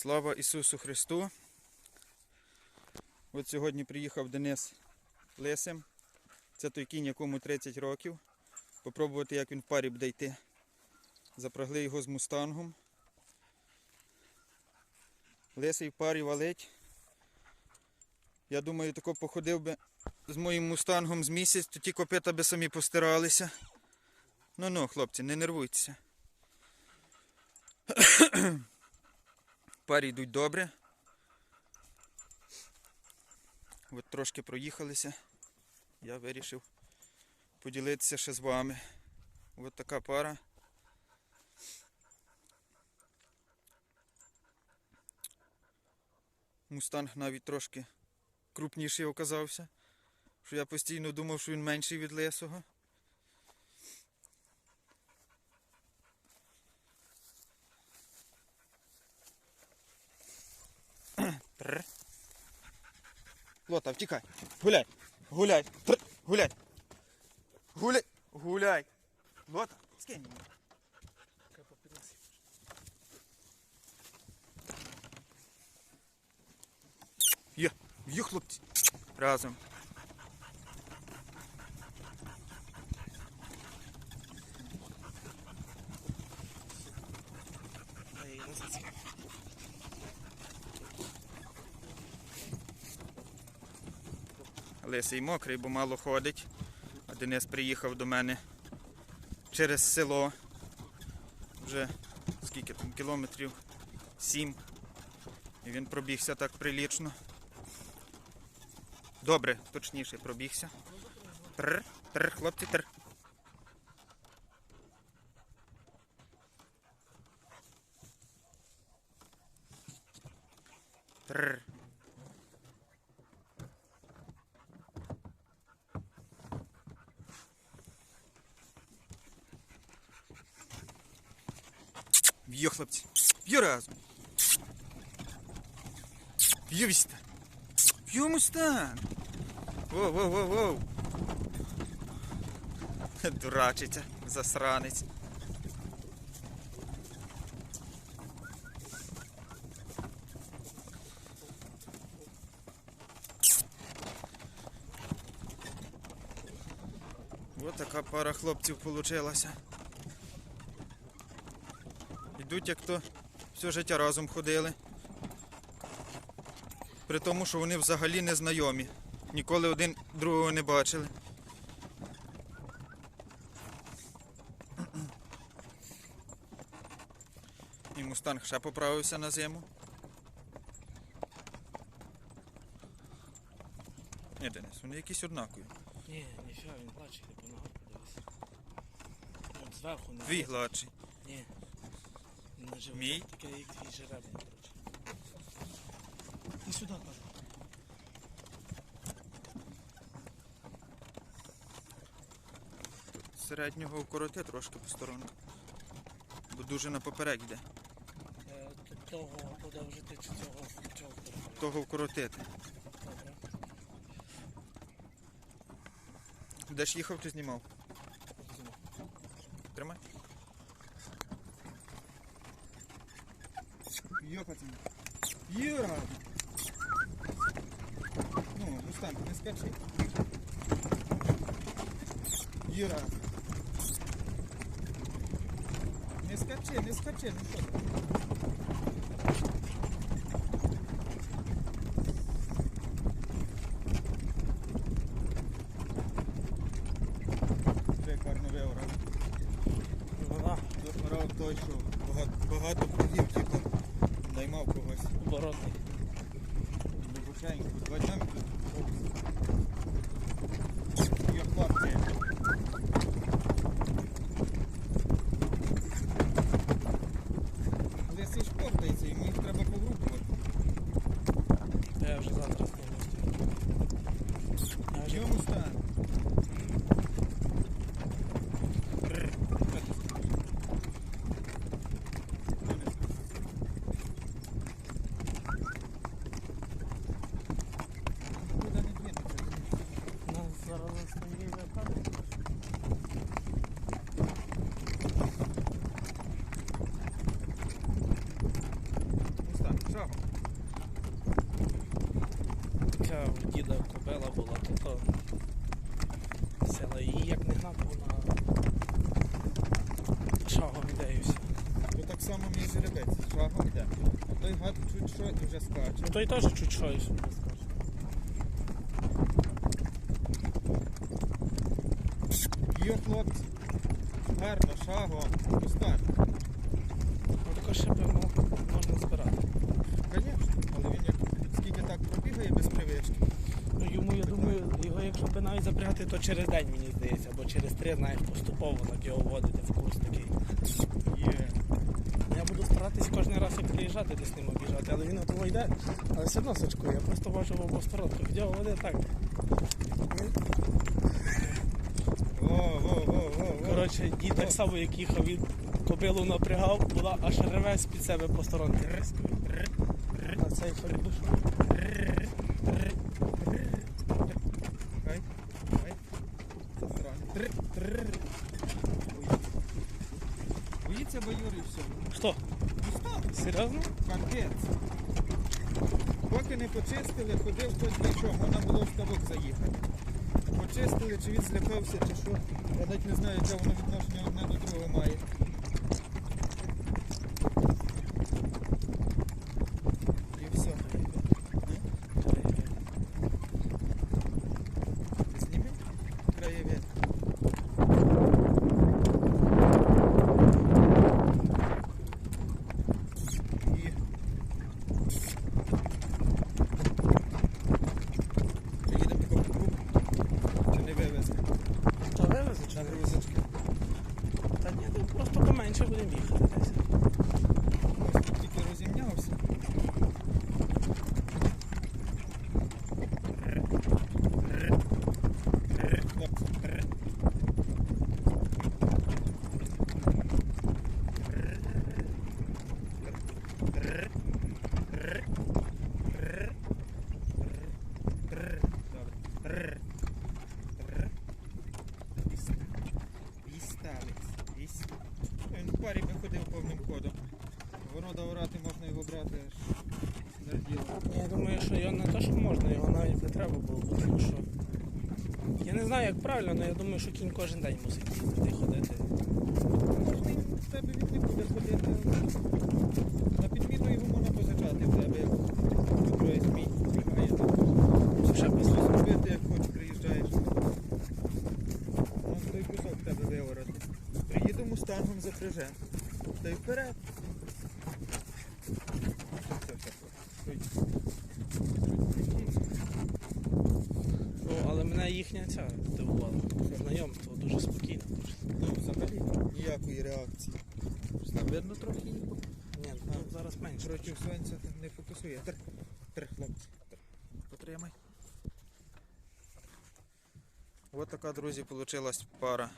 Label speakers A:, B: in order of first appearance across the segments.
A: Слава Ісусу Христу! От сьогодні приїхав Денис Лисим. Це той кінь, якому 30 років. Попробувати, як він в парі буде йти. Запрягли його з мустангом. Лисий в парі валить. Я думаю, тако походив би з моїм мустангом з місяць, то ті копита би самі постиралися. Ну ну, хлопці, не нервуйтеся. Парі йдуть добре. От трошки проїхалися. Я вирішив поділитися ще з вами. От така пара. Мустанг навіть трошки крупніший оказався. Що я постійно думав, що він менший від лисого. Тр. Лота, втікай. Гуляй. Гуляй. Тр. Гуляй. Гуляй. Гуляй. Лота, скинь. Є. Є, хлопці. Разом. Лисий мокрий, бо мало ходить. А Денис приїхав до мене через село. Вже скільки там кілометрів? Сім. І він пробігся так прилічно. Добре, точніше пробігся. Тр, тр, хлопці, тр. Б'є, хлопці. Б'є разом. Б'є віста. Б'є мустан. Воу, воу, воу, воу. Дурачиться, засранець. Ось така пара хлопців получилася. Йдуть як то все життя разом ходили. При тому, що вони взагалі не знайомі. Ніколи один другого не бачили. І мустанг ще поправився на зиму. Ні, Денис, вони якісь однакові.
B: Ні, ніфіга, він плаче, я по ногах подивився. От зверху не
A: Твій гладший.
B: Ні. Животі
A: Мій?
B: таке, як твій жеребний, коротше. І сюди, кажу.
A: Середнього вкороти трошки по сторонку. Бо дуже напоперек йде.
B: Е, т- Того подовжити чи цього цього подовжити.
A: Того вкоротити.
B: Добре.
A: Де ж їхав, ти знімав?
B: Візьму.
A: Тримай. Йо, пацани. Юра! Ну, Рустам, не скачи. Юра. Не скачи, не скачи, ну що той, що багато, багато кругів, типу, наймав когось.
B: оборотний.
A: Глибоченько, два дня. Я хлопці. Але це ж портається, йому їх треба погрупувати.
B: Я вже завтра спробую. Я вже
A: Чому стане? Куди не дінеться?
B: Ну, зараз стоїть за камерою.
A: Ось так. Шагом.
B: Ця у діда кобила була, то то села її як не гнати, вона шагом іде і все.
A: То так само мій жеребець. Шагом йде. А той гад чуть що і вже скаче.
B: Ну той теж чуть що і собі скаже.
A: Йо, хлопці. Гарно, шагом. Пускай.
B: Ну тако ще певно можна збирати.
A: Звісно, але він як скільки так пробігає без привички.
B: Ну йому, я думаю, його якщо би навіть запрягати, то через день мені здається, або через три, знаєш, поступово так його вводити в курс такий.
A: Є.
B: Я старатись кожен раз як приїжджати десь ним обіжати, але він от йде, але все одно сачкує, я просто бачу в обосторонку. Відео води так. Коротше, дід так само, як їхав, він кобилу напрягав, була аж ревець під себе по сторонки. А цей фарбуш.
A: Хай, хай. Засрань. Тр, тр. Боїться баюри і все.
B: Що?
A: Пусто.
B: Серйозно?
A: Капець. Поки не почистили, ходив хтось нічого, можна було в ставок заїхати. Почистили, чи він злякався, чи що. Я навіть не знаю, яке воно відношення одне до другого має. І все. Зніми краєвид. І Чи їдемо тако по кругу? Чи не вивезли?
B: Та вивезе чи
A: На
B: не?
A: грузочки.
B: Та ні, то просто поменше будемо їхати десь.
A: Ось тут тільки розімнявся. Хлопці. Добре. Віставець. Віс. Він в парі би ходив повним ходом. Воно доорати можна його брати аж смерділо.
B: Я думаю, що його не те, що можна, його навіть не треба було, бо тому що. Я не знаю, як правильно, але я думаю, що кінь кожен день мусить їздити ходити.
A: Можна і в тебе він не буде ходити. На підміну його можна позичати в тебе. Троє змій бігає
B: ще без
A: Щось робити, як хочеш, приїжджаєш. Вон той кусок в тебе виворотний. Приїду мустангом запряже. Та й вперед. Все, все, все. Стой.
B: Ну, але мене їхня ця здивувала. Знайомство дуже спокійно. Дуже.
A: Ну, взагалі ніякої реакції. Там видно трохи їхав.
B: Ні, ну, зараз менше.
A: Проти сонця не фокусує. Тр, тр, хлопці. Тр. Потримай. Ось така, друзі, получилась пара.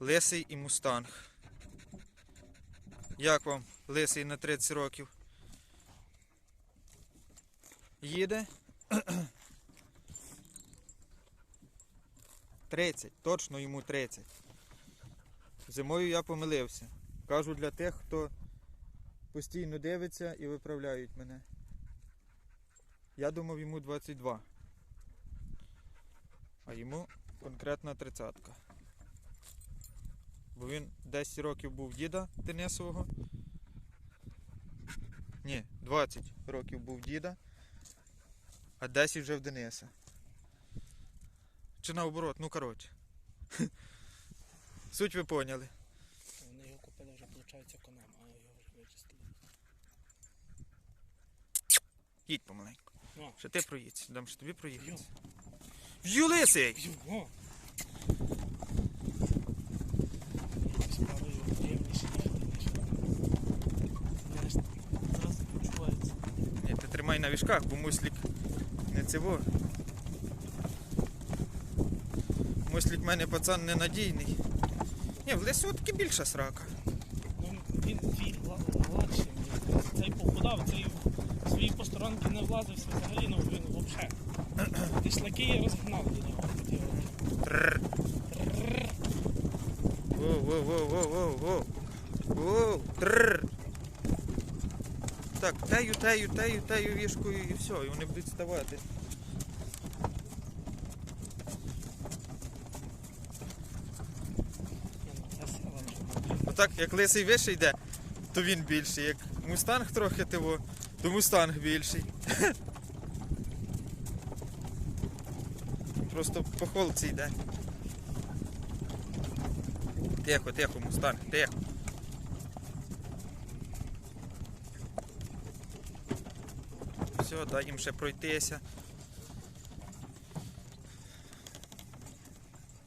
A: Лисий і мустанг. Як вам лисий на 30 років? Їде? 30, точно йому 30. Зимою я помилився. Кажу для тих, хто постійно дивиться і виправляють мене. Я думав йому 22. А йому конкретна тридцятка. Бо він 10 років був діда Денисового. Ні, 20 років був діда, а 10 вже в Дениса. Чи наоборот, ну коротше. Суть ви поняли.
B: Вони його купили вже, виходить, конем, а його вже вичистили.
A: Їдь помаленьку.
B: Ну.
A: Ще ти проїдься, дам ще тобі проїхати.
B: Йо.
A: Юлисий!
B: Його! Якось ніж. Ж зараз почувається.
A: Ні, ти тримай на вішках, бо муслік не цього. Муслік в мене пацан ненадійний. Ні, в лесу таки більша срака.
B: Він твій гладший. Цей похудав, цей в свої посторонки не влазився взагалі, ну він взагалі. Ти шлаки розгнав до нього.
A: Тррр. Воу, так тею, тею, тею, тею вішкою і все, і вони будуть ставати.
B: Ні, ну, це сила
A: Отак, як лисий вище йде, то він більший. Як мустанг трохи тиво, то мустанг більший. Просто по холці йде. Тихо, тихо, мустанг, тихо. Все, дай їм ще пройтися.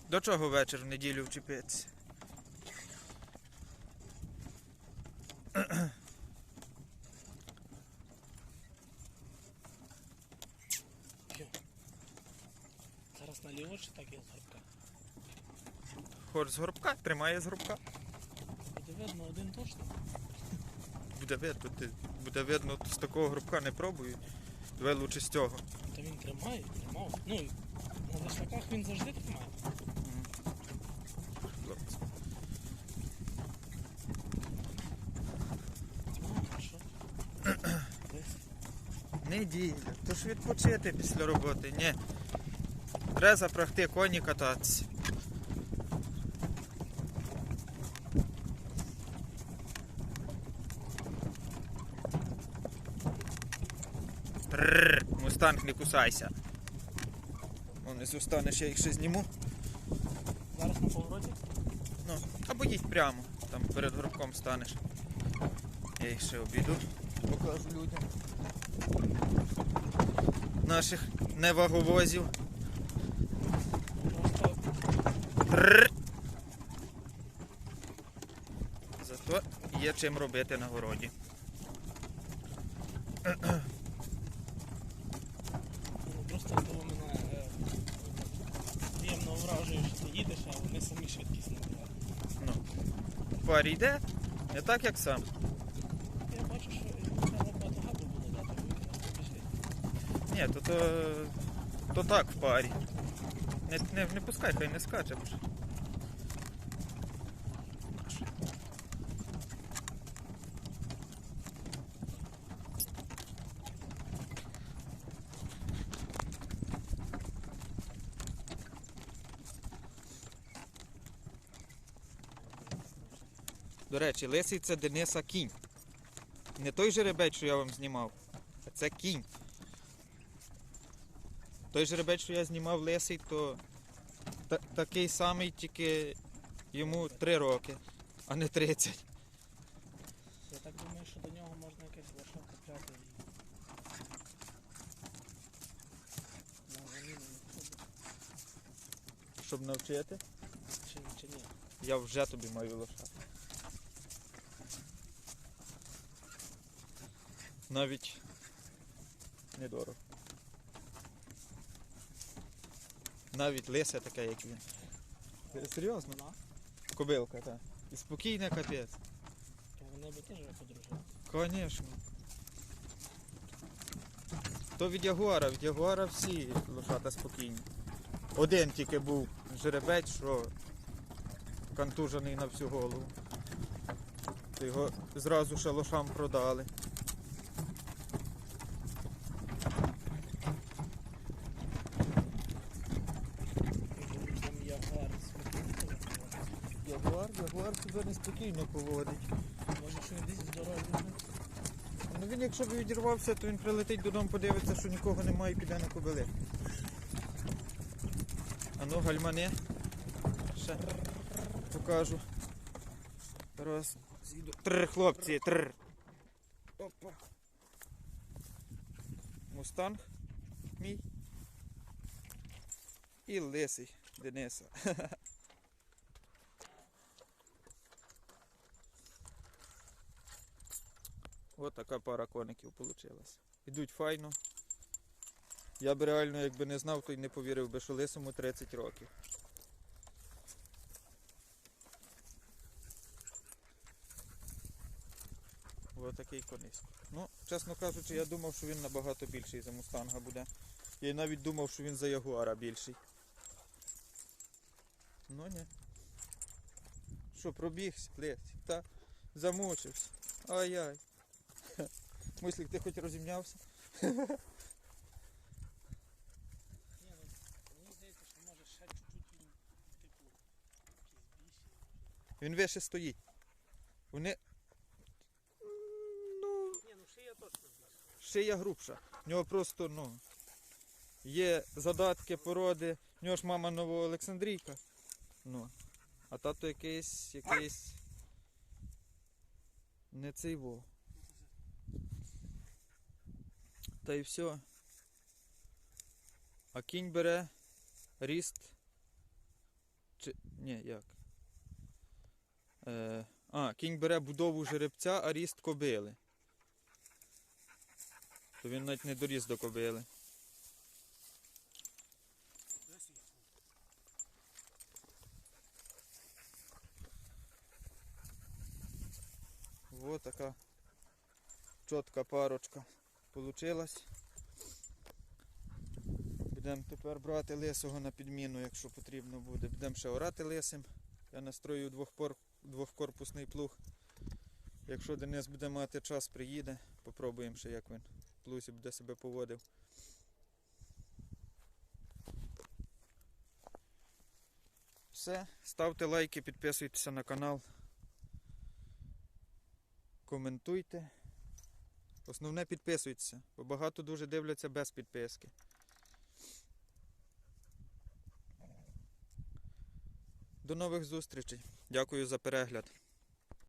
A: До чого вечір в неділю вчепитися?
B: Йо. Зараз наліво чи так є згорка?
A: Хоч з горбка, тримає з горбка.
B: Буде видно один точно.
A: Буде видно, ти, буде видно, з такого горбка не пробують. Давай лучше з цього.
B: Та він тримає, тримав. Ну, на лишаках він завжди тримає. Десь.
A: Неділя. То ж відпочити після роботи. Ні. Треба запрягти коні кататися. Трррр, мустанг не кусайся. Внизу станеш, я їх ще зніму.
B: Зараз на повороті.
A: Ну, або їдь прямо, там перед горбком станеш. Я їх ще обійду, покажу людям. Наших неваговозів.
B: Просто
A: Зато є чим робити на городі.
B: Ну, Просто того мене е, приємно вражує, що ти їдеш, а вони самі швидкість набирають.
A: Ну, парі йде, не так як сам.
B: Я бачу, що треба багато газу було він просто.
A: Ні, то, то, то так в парі. Не, не, не пускай, хай не скаче. До речі, лисий це Дениса кінь. Не той жеребець, що я вам знімав, а це кінь. Той жеребець, що я знімав лисий, то та- такий самий, тільки йому 3 роки, а не 30.
B: Я так думаю, що до нього можна якесь лошо купляти ходить.
A: Щоб навчити,
B: Чи, чи ні?
A: я вже тобі маю лошадку. Навіть недорого. Навіть лисе таке, як він. Серйозно?
B: Вона?
A: Кобилка, так. І спокійна капець.
B: То вони би теж подружили.
A: Звісно. То від Ягуара, від Ягуара всі лошата спокійні. Один тільки був жеребець, що контужений на всю голову. То його зразу шалошам продали.
B: Там є гар
A: Ягуар, Ягуар себе неспокійно поводить.
B: Може, що він десь з ну,
A: Ну він якщо б відірвався, то він прилетить додому, подивиться, що нікого немає і піде на кобили. А ну гальмани. Ще покажу. Раз. Зійду. Трр, хлопці, трр. Опа. Мустанг мій. І лисий Дениса. Ось така пара коників вийшла. Ідуть файно. Я б реально, якби не знав, то й не повірив би, що лисому 30 років. Ось такий конисько. Ну, чесно кажучи, я думав, що він набагато більший за мустанга буде. Я навіть думав, що він за ягуара більший. Ну ні. Що, пробігся, лис? Та замучився. Ай-яй. Мислік, ти хоч розімнявся?
B: Ні, ну мені здається, що може ще чуть-чуть він, типу, якийсь більший.
A: Він вище стоїть. Вони. Ну,
B: Ні, ну шия точно більша.
A: шия грубша. В нього просто, ну. Є задатки породи. В нього ж мама Новоолександрійка. Ну. А тато якийсь. якийсь. Не цей во. Та й все. А кінь бере ріст. Чи. Ні, як? Е, а, кінь бере будову жеребця, а ріст кобили. То він навіть не доріс до кобили. Вот така чітка парочка получилась. Будемо тепер брати лисого на підміну, якщо потрібно буде. Будемо ще орати лисим. Я настрою двохкорпусний плуг. Якщо Денис буде мати час, приїде. Попробуємо ще, як він в плузі буде себе поводив. Все. Ставте лайки, підписуйтеся на канал. Коментуйте. Основне підписуйтеся, бо багато дуже дивляться без підписки. До нових зустрічей. Дякую за перегляд.